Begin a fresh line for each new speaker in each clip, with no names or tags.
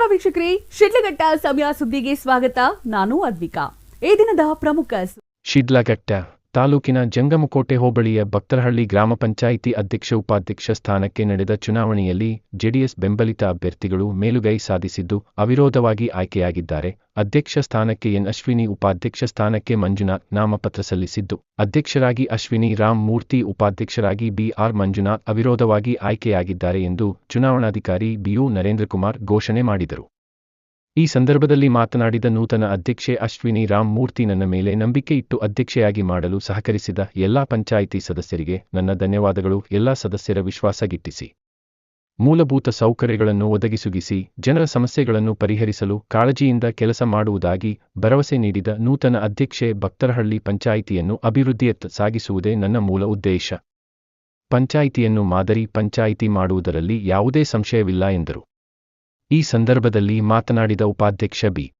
ನಮಸ್ಕಾರ ವೀಕ್ಷಕರೇ ಶಿಡ್ಲಘಟ್ಟ ಸಮಯ ಸುದ್ದಿಗೆ ಸ್ವಾಗತ. ನಾನು ಅದ್ವಿಕಾ. ಈ ದಿನದ ಪ್ರಮುಖ
ಶಿಡ್ಲಘಟ್ಟ. ತಾಲೂಕಿನ ಜಂಗಮಕೋಟೆ ಹೋಬಳಿಯ ಭಕ್ತರಹಳ್ಳಿ ಗ್ರಾಮ ಪಂಚಾಯಿತಿ ಅಧ್ಯಕ್ಷ ಉಪಾಧ್ಯಕ್ಷ ಸ್ಥಾನಕ್ಕೆ ನಡೆದ ಚುನಾವಣೆಯಲ್ಲಿ ಜೆಡಿಎಸ್ ಬೆಂಬಲಿತ ಅಭ್ಯರ್ಥಿಗಳು ಮೇಲುಗೈ ಸಾಧಿಸಿದ್ದು, ಅವಿರೋಧವಾಗಿ ಆಯ್ಕೆಯಾಗಿದ್ದಾರೆ. ಅಧ್ಯಕ್ಷ ಸ್ಥಾನಕ್ಕೆ ಎನ್. ಅಶ್ವಿನಿ, ಉಪಾಧ್ಯಕ್ಷ ಸ್ಥಾನಕ್ಕೆ ಮಂಜುನಾಥ್ ನಾಮಪತ್ರ ಸಲ್ಲಿಸಿದ್ದು, ಅಧ್ಯಕ್ಷರಾಗಿ ಅಶ್ವಿನಿ, ರಾಮ್ ಮೂರ್ತಿ, ಉಪಾಧ್ಯಕ್ಷರಾಗಿ ಬಿಆರ್ ಮಂಜುನಾಥ್ ಅವಿರೋಧವಾಗಿ ಆಯ್ಕೆಯಾಗಿದ್ದಾರೆ ಎಂದು ಚುನಾವಣಾಧಿಕಾರಿ ಬಿಯು ನರೇಂದ್ರಕುಮಾರ್ ಘೋಷಣೆ ಮಾಡಿದರು. ಈ ಸಂದರ್ಭದಲ್ಲಿ ಮಾತನಾಡಿದ ನೂತನ ಅಧ್ಯಕ್ಷೆ ಅಶ್ವಿನಿ ರಾಮ್ ಮೂರ್ತಿ ನನ್ನ ಮೇಲೆ ನಂಬಿಕೆ ಇಟ್ಟು ಅಧ್ಯಕ್ಷೆಯಾಗಿ ಮಾಡಲು ಸಹಕರಿಸಿದ ಎಲ್ಲಾ ಪಂಚಾಯಿತಿ ಸದಸ್ಯರಿಗೆ ನನ್ನ ಧನ್ಯವಾದಗಳು. ಎಲ್ಲಾ ಸದಸ್ಯರ ವಿಶ್ವಾಸ ಗಿಟ್ಟಿಸಿ. ಮೂಲಭೂತ ಸೌಕರ್ಯಗಳನ್ನು ಒದಗಿಸುಗಿಸಿ, ಜನರ ಸಮಸ್ಯೆಗಳನ್ನು ಪರಿಹರಿಸಲು ಕಾಳಜಿಯಿಂದ ಕೆಲಸ ಮಾಡುವುದಾಗಿ ಭರವಸೆ ನೀಡಿದ ನೂತನ ಅಧ್ಯಕ್ಷೆ ಭಕ್ತರಹಳ್ಳಿ ಪಂಚಾಯಿತಿಯನ್ನು ಅಭಿವೃದ್ಧಿಯತ್ತ ಸಾಗಿಸುವುದೇ ನನ್ನ ಮೂಲ ಉದ್ದೇಶ. ಪಂಚಾಯಿತಿಯನ್ನು ಮಾದರಿ ಪಂಚಾಯಿತಿ ಮಾಡುವುದರಲ್ಲಿ ಯಾವುದೇ ಸಂಶಯವಿಲ್ಲ ಎಂದರು. ಈ ಸಂದರ್ಭದಲ್ಲಿ ಮಾತನಾಡಿದ ಉಪಾಧ್ಯಕ್ಷ ಬಿ.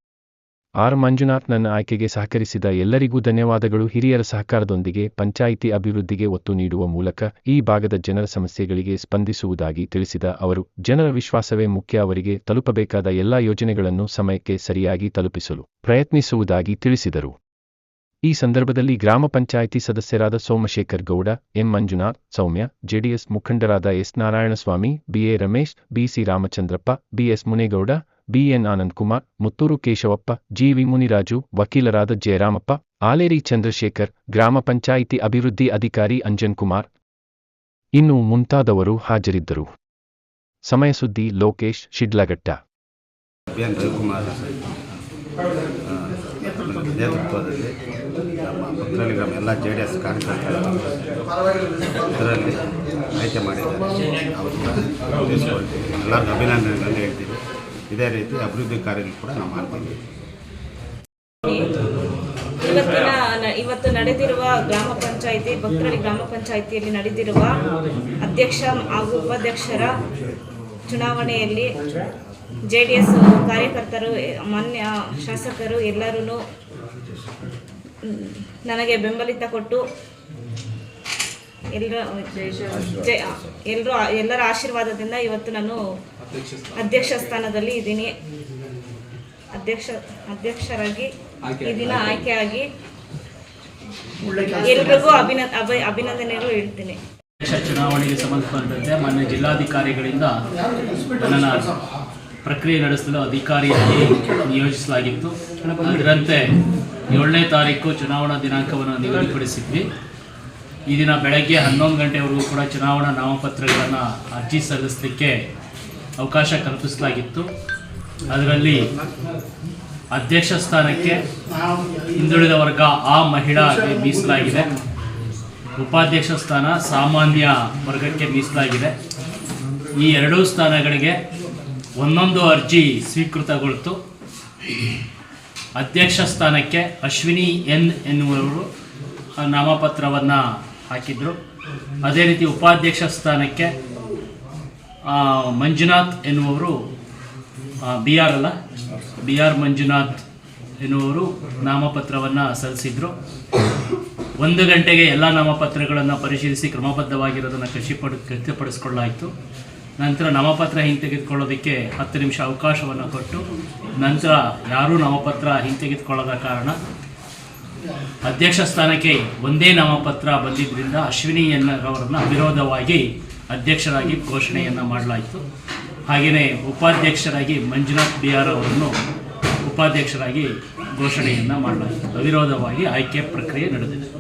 ಆರ್. ಮಂಜುನಾಥ್ ನನ್ನ ಆಯ್ಕೆಗೆ ಸಹಕರಿಸಿದ ಎಲ್ಲರಿಗೂ ಧನ್ಯವಾದಗಳು. ಹಿರಿಯರ ಸಹಕಾರದೊಂದಿಗೆ ಪಂಚಾಯಿತಿ ಅಭಿವೃದ್ಧಿಗೆ ಒತ್ತು ನೀಡುವ ಮೂಲಕ ಈ ಭಾಗದ ಜನರ ಸಮಸ್ಯೆಗಳಿಗೆ ಸ್ಪಂದಿಸುವುದಾಗಿ ತಿಳಿಸಿದ ಅವರು, ಜನರ ವಿಶ್ವಾಸವೇ ಮುಖ್ಯ. ಅವರಿಗೆ ತಲುಪಬೇಕಾದ ಎಲ್ಲಾ ಯೋಜನೆಗಳನ್ನು ಸಮಯಕ್ಕೆ ಸರಿಯಾಗಿ ತಲುಪಿಸಲು ಪ್ರಯತ್ನಿಸುವುದಾಗಿ ತಿಳಿಸಿದರು. ಈ ಸಂದರ್ಭದಲ್ಲಿ ಗ್ರಾಮ ಪಂಚಾಯಿತಿ ಸದಸ್ಯರಾದ ಸೋಮಶೇಖರ್ ಗೌಡ, ಎಂ. ಮಂಜುನಾಥ್, ಸೌಮ್ಯ, ಜೆಡಿಎಸ್ ಮುಖಂಡರಾದ S. Narayanaswamy BA Ramesh BC Ramachandrappa BS Munegowda BN Anandakumar, Muttur Keshavappa GV Muniraju, ವಕೀಲರಾದ ಜಯರಾಮಪ್ಪ, ಆಲೇರಿ ಚಂದ್ರಶೇಖರ್, ಗ್ರಾಮ ಪಂಚಾಯಿತಿ ಅಭಿವೃದ್ಧಿ ಅಧಿಕಾರಿ ಅಂಜನ್ ಕುಮಾರ್ ಇನ್ನು ಮುಂತಾದವರು ಹಾಜರಿದ್ದರು. ಸಮಯ ಸುದ್ದಿ ಲೋಕೇಶ್, ಶಿಡ್ಲಘಟ್ಟ
ಬಿ ಎನ್ ರವಿಕುಮಾರ್ ಆ, ನೇತೃತ್ವದಲ್ಲಿ ನಮ್ಮ ಭಕ್ತರಲ್ಲಿ ಗ್ರಾಮ ಎಲ್ಲ ಜೆ ಡಿ ಎಸ್ ಕಾರ್ಯಕರ್ತರು ಇದರಲ್ಲಿ ಆಯ್ಕೆ ಮಾಡಿದ್ದಾರೆ. ಎಲ್ಲರಿಗೂ ಅಭಿನಂದನೆಗಳನ್ನು ಹೇಳ್ತೀವಿ. ಇದೇ ರೀತಿ ಅಭಿವೃದ್ಧಿ ಕಾರ್ಯಗಳು ಕೂಡ ನಾವು ಮಾಡ್ತೀವಿ
ಇವತ್ತು ನಡೆದಿರುವ ಗ್ರಾಮ ಪಂಚಾಯಿತಿ, ಭಕ್ತರಳ್ಳಿ ಗ್ರಾಮ ಪಂಚಾಯಿತಿಯಲ್ಲಿ ನಡೆದಿರುವ ಅಧ್ಯಕ್ಷ ಹಾಗೂ ಉಪಾಧ್ಯಕ್ಷರ ಚುನಾವಣೆಯಲ್ಲಿ ಜೆ ಡಿ ಎಸ್ ಕಾರ್ಯಕರ್ತರು ಮಾನ್ಯ ಶಾಸಕರು ಎಲ್ಲರೂ ನನಗೆ ಬೆಂಬಲಿತ ಕೊಟ್ಟು ಎಲ್ಲರ ಎಲ್ಲರೂ ಎಲ್ಲರ ಆಶೀರ್ವಾದದಿಂದ ಇವತ್ತು ನಾನು ಅಧ್ಯಕ್ಷ ಸ್ಥಾನದಲ್ಲಿ ಇದ್ದೀನಿ. ಅಧ್ಯಕ್ಷ, ಅಧ್ಯಕ್ಷರಾಗಿ ಈ ದಿನ ಆಯ್ಕೆಯಾಗಿ ಎಲ್ರಿಗೂ ಅಭಿನ, ಅಭಿ- ಅಭಿನಂದನೆಗಳು ಹೇಳ್ತೀನಿ.
ಅಧ್ಯಕ್ಷ ಚುನಾವಣೆಗೆ ಸಂಬಂಧಪಟ್ಟಂತೆ ಮಾನ್ಯ ಜಿಲ್ಲಾಧಿಕಾರಿಗಳಿಂದ ನನ್ನನ್ನು ಪ್ರಕ್ರಿಯೆ ನಡೆಸಲು ಅಧಿಕಾರಿಯಾಗಿ ನಿಯೋಜಿಸಲಾಗಿತ್ತು. ಅದರಂತೆ ಏಳನೇ ತಾರೀಕು ಚುನಾವಣಾ ದಿನಾಂಕವನ್ನು ನಿಗದಿಪಡಿಸಿದ್ವಿ. ಈ ದಿನ ಬೆಳಗ್ಗೆ ಹನ್ನೊಂದು ಗಂಟೆವರೆಗೂ ಕೂಡ ಚುನಾವಣಾ ನಾಮಪತ್ರಗಳನ್ನು ಅರ್ಜಿ ಸಲ್ಲಿಸಲಿಕ್ಕೆ ಅವಕಾಶ ಕಲ್ಪಿಸಲಾಗಿತ್ತು. ಅದರಲ್ಲಿ ಅಧ್ಯಕ್ಷ ಸ್ಥಾನಕ್ಕೆ ಹಿಂದುಳಿದ ವರ್ಗ ಆ ಮಹಿಳಾ ಮೀಸಲಾಗಿದೆ. ಉಪಾಧ್ಯಕ್ಷ ಸ್ಥಾನ ಸಾಮಾನ್ಯ ವರ್ಗಕ್ಕೆ ಮೀಸಲಾಗಿದೆ. ಈ ಎರಡೂ ಸ್ಥಾನಗಳಿಗೆ ಒಂದೊಂದು ಅರ್ಜಿ ಸ್ವೀಕೃತಗೊಳ್ತು. ಅಧ್ಯಕ್ಷ ಸ್ಥಾನಕ್ಕೆ ಅಶ್ವಿನಿ ಎನ್ ಎನ್ನುವವರು ಆ ನಾಮಪತ್ರವನ್ನು ಹಾಕಿದರು. ಅದೇ ರೀತಿ ಉಪಾಧ್ಯಕ್ಷ ಸ್ಥಾನಕ್ಕೆ ಮಂಜುನಾಥ್ ಎನ್ನುವರು ಬಿ ಆರ್ ಅಲ್ಲ ಬಿ ಆರ್ ಮಂಜುನಾಥ್ ಎನ್ನುವರು ನಾಮಪತ್ರವನ್ನು ಸಲ್ಲಿಸಿದರು. ಒಂದು ಗಂಟೆಗೆ ಎಲ್ಲ ನಾಮಪತ್ರಗಳನ್ನು ಪರಿಶೀಲಿಸಿ ಕ್ರಮಬದ್ಧವಾಗಿರೋದನ್ನು ಖಚಿಪಡ ಖಚಿತಪಡಿಸಿಕೊಳ್ಳಾಯಿತು ನಂತರ ನಾಮಪತ್ರ ಹಿಂತೆಗೆದುಕೊಳ್ಳೋದಕ್ಕೆ ಹತ್ತು ನಿಮಿಷ ಅವಕಾಶವನ್ನು ಕೊಟ್ಟು ನಂತರ ಯಾರೂ ನಾಮಪತ್ರ ಹಿಂತೆಗೆದುಕೊಳ್ಳದ ಕಾರಣ ಅಧ್ಯಕ್ಷ ಸ್ಥಾನಕ್ಕೆ ಒಂದೇ ನಾಮಪತ್ರ ಬಂದಿದ್ದರಿಂದ ಅಶ್ವಿನಿ ಎನ್ನರವರನ್ನು ಅವಿರೋಧವಾಗಿ ಅಧ್ಯಕ್ಷರಾಗಿ ಘೋಷಣೆಯನ್ನು ಮಾಡಲಾಯಿತು. ಹಾಗೆಯೇ ಉಪಾಧ್ಯಕ್ಷರಾಗಿ ಮಂಜುನಾಥ್ ಬಿ ಆರ್ ಅವರನ್ನು ಉಪಾಧ್ಯಕ್ಷರಾಗಿ ಘೋಷಣೆಯನ್ನು ಮಾಡಲಾಯಿತು. ಅವಿರೋಧವಾಗಿ ಆಯ್ಕೆ ಪ್ರಕ್ರಿಯೆ ನಡೆದಿದೆ.